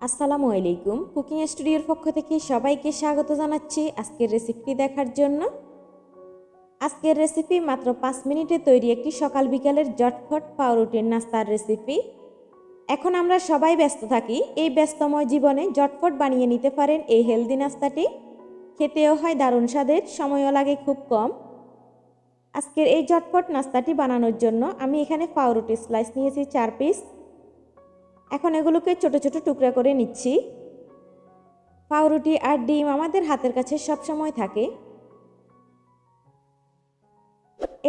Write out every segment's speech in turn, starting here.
আসসালামু আলাইকুম। কুকিং স্টুডিওর পক্ষ থেকে সবাইকে স্বাগত জানাচ্ছি আজকের রেসিপিটি দেখার জন্য। আজকের রেসিপি মাত্র পাঁচ মিনিটে তৈরি একটি সকাল বিকালের জটফট পাউরুটির নাস্তার রেসিপি। এখন আমরা সবাই ব্যস্ত থাকি, এই ব্যস্তময় জীবনে জটফট বানিয়ে নিতে পারেন এই হেলদি নাস্তাটি। খেতেও হয় দারুণ স্বাদের, সময়ও লাগে খুব কম। আজকের এই জটপট নাস্তাটি বানানোর জন্য আমি এখানে পাউরুটি স্লাইস নিয়েছি চার পিস। এখন এগুলোকে ছোট ছোট টুকরা করে নিচ্ছি। পাউরুটি আর ডিম আমাদের হাতের কাছে সব সময় থাকে।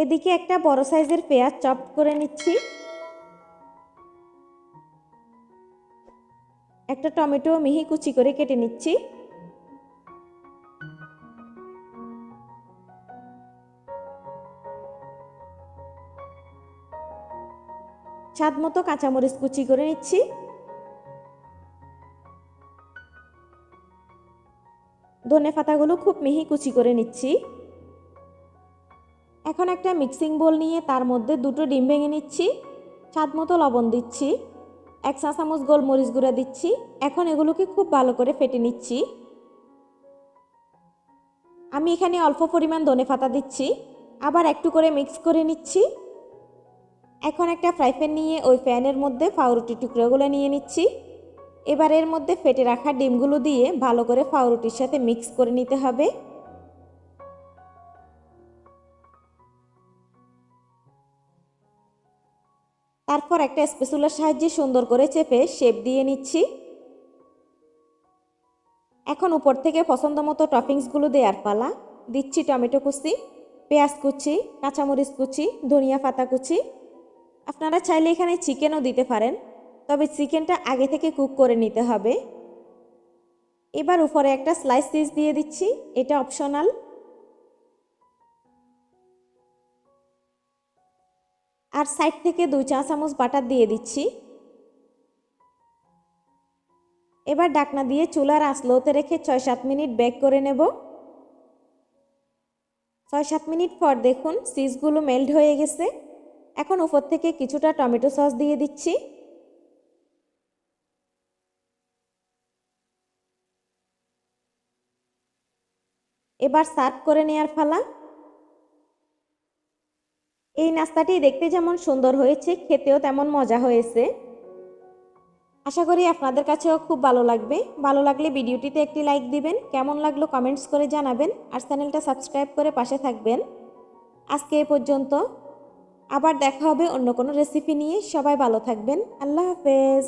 এদিকে একটা বড় সাইজের পেঁয়াজ চপ করে নিচ্ছি। একটা টমেটো মিহি কুচি করে কেটে নিচ্ছি। স্বাদ মতো কাঁচামরিচ কুচি করে নিচ্ছি। ধনে পাতাগুলো খুব মিহি কুচি করে নিচ্ছি। এখন একটা মিক্সিং বোল নিয়ে তার মধ্যে দুটো ডিম ভেঙে নিচ্ছি। স্বাদ মতো লবণ দিচ্ছি। এক চা চামচ গোলমরিচ গুঁড়া দিচ্ছি। এখন এগুলোকে খুব ভালো করে ফেটে নিচ্ছি। আমি এখানে অল্প পরিমাণ ধনে পাতা দিচ্ছি। আবার একটু করে মিক্স করে নিচ্ছি। এখন একটা ফ্রাই প্যান নিয়ে ওই প্যানের মধ্যে পাউরুটি টুকরোগুলো নিয়ে নিচ্ছি। এবার এর মধ্যে ফেটে রাখা ডিমগুলো দিয়ে ভালো করে পাউরুটির সাথে মিক্স করে নিতে হবে। তারপর একটা স্পেসুলার সাহায্যে সুন্দর করে চেপে শেপ দিয়ে নিচ্ছি। এখন উপর থেকে পছন্দ মতো টপিংসগুলো দেওয়ার পালা। দিচ্ছি টমেটো কুচি, পেঁয়াজ কুচি, কাঁচামরিচ কুচি, ধনিয়া পাতা কুচি। আপনারা চাইলে এখানে চিকেনও দিতে পারেন, তবে চিকেনটা আগে থেকে কুক করে নিতে হবে। এবার উপরে একটা স্লাইস চিজ দিয়ে দিচ্ছি, এটা অপশনাল। আর সাইড থেকে দুই চা চামচ বাটার দিয়ে দিচ্ছি। এবার ডাকনা দিয়ে চুলার আঁচলোতে রেখে ছয় সাত মিনিট বেক করে নেব। ছয় সাত মিনিট পর দেখুন চিজগুলো মেল্ট হয়ে গেছে। এখন ওপর থেকে কিছুটা টমেটো সস দিয়ে দিচ্ছি। এবার সার্ভ করে নেওয়ার ফালা এই নাস্তাটি দেখতে যেমন সুন্দর হয়েছে, খেতেও তেমন মজা হয়েছে। আশা করি আপনাদের কাছেও খুব ভালো লাগবে। ভালো লাগলে ভিডিওটিতে একটি লাইক দিবেন, কেমন লাগল কমেন্টস করে জানাবেন, আর চ্যানেলটা সাবস্ক্রাইব করে পাশে থাকবেন। আজকে এ পর্যন্ত। আবার দেখা হবে অন্য কোনো রেসিপি নিয়ে। সবাই ভালো থাকবেন। আল্লাহ হাফেজ।